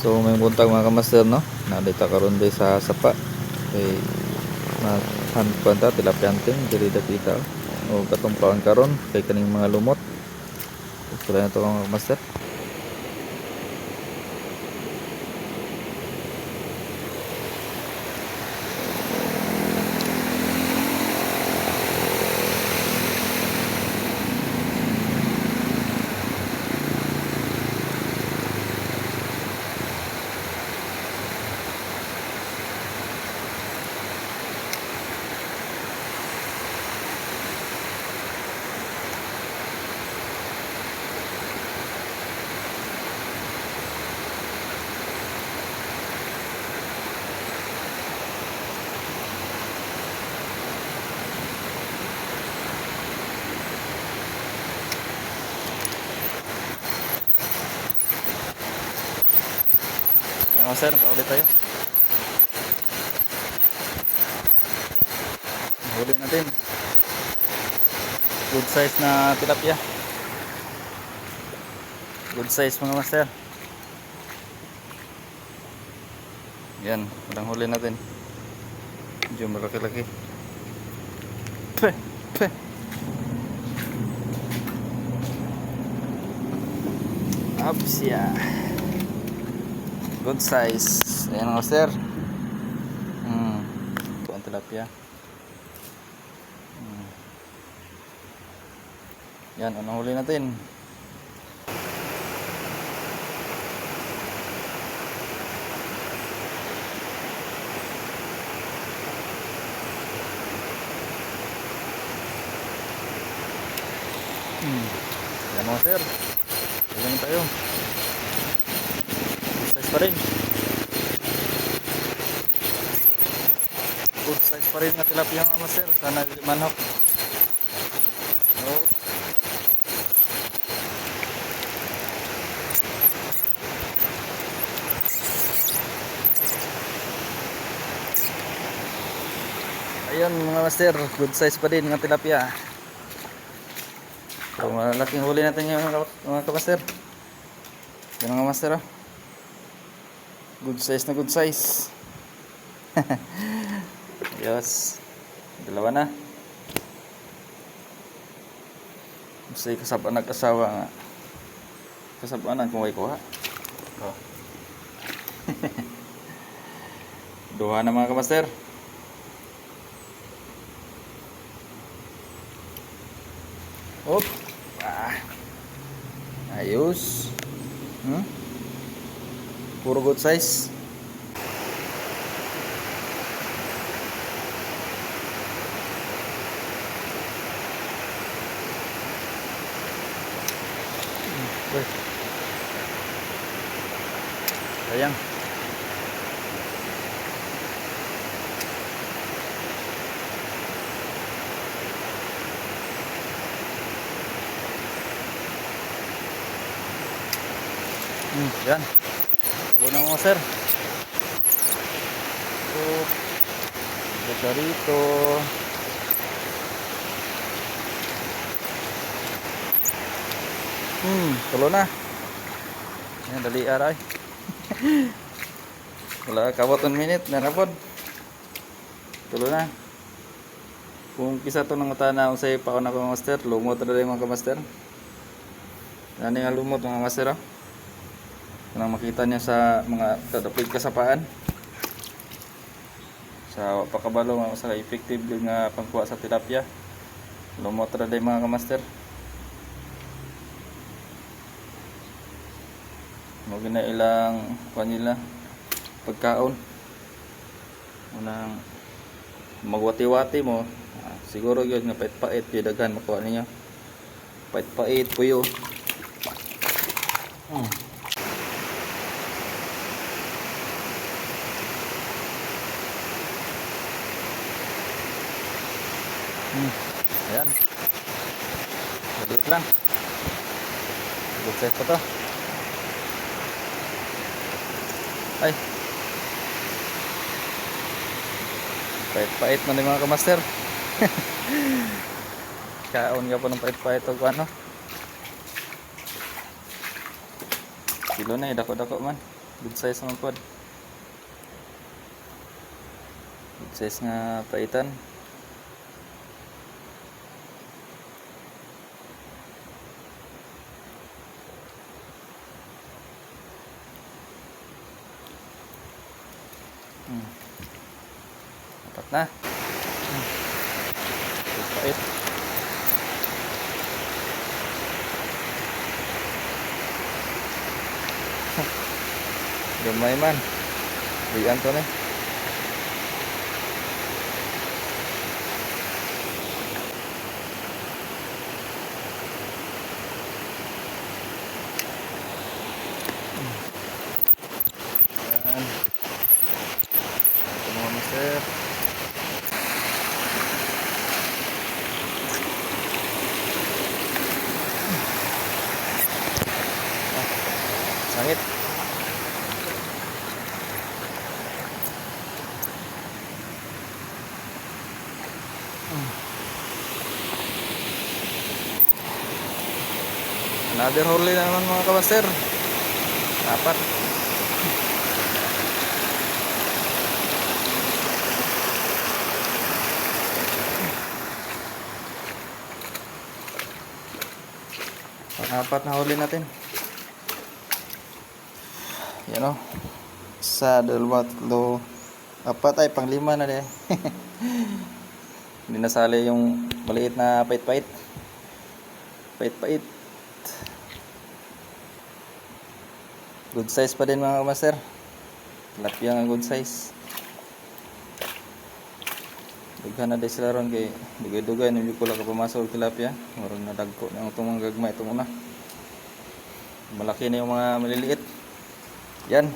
So may buntag mga kamaster no. Nadita karon day sa sapa. Kay mag hand kwanta tilapia hunting diri dapita. O katong karon kay kaning mga lumot. Gusto na to mga kamaster. Mga kamaster, nakaulit tayo. Huli natin. Good size na tilapia. Good size mga master. Yan, walang huli natin. Medyo malaki-laki. Peh, peh. Ups, yeah. Good size. Ayan mga master. Hmm. Ito ang tilapia. Hmm. Yan, anong huli natin? Hmm. Yan mga sir. Ilan tayo? Size pa rin. Good size pa rin na tilapia mga master. Sana. Oh. Ayun mga master, good size pa din ng tilapia. So, malaking huli natin yung mga, kamaster. Yan mga master oh. Good size na good size. yes. Dalawa na. Kasi kasabaan nag-asawa nga. Kasabaan kung may kuha. Oh. Duha na mga kamaster. Op. Ah. Ayos. Hmm? Puro good size. Sayang. Hmm, yan. Una mo, sir. So, Basta rito. Hmm, tulo na. Yan, dali aray. Wala kabot one minute, narapod. Tulo na. Kung kisa to ng utana sa'yo pa ako na master, lumot na rin mga kamaster. Yan nga lumot mga master, oh. Kanang makita niya sa mga kadapit kasapaan. Sa pakabalo sa effective nga pangkuha sa tilapia. Lumot na rin mga kamaster. Mga na ilang kanila pagkaon. Unang magwati-wati mo. Ah, siguro yun nga pait-pait yung daghan makuha ninyo. Pait-pait puyo. Hmm. Hmm. Ayan. Maliit lang. Good size pa to. Ay. Pait-pait man yung mga kamaster. Kaon nga po ng pait-pait o ano. Kilo na eh, dako-dako man. Good size naman pod. Good size nga paitan. Dapat na. Hmm. Good pait. Gamay man. Biyan to ni. Yan. Ito mga master. Ah, Sangit. Another hole na naman mga kabaster. Apat. Apat na huli natin. Yan o. Isa, dalawa, tatlo. Apat ay panglima na din. Hindi nasali yung maliit na pait-pait. Pait-pait. Good size pa din mga master. Tilapia nga good size. Dughan na din sila ron kay dugay-dugay hindi ko lang kapamasok tilapia. Murag na dagko na itong mga gagmay itong una. Malaki na yung mga maliliit. Yan.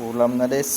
Ulam na des.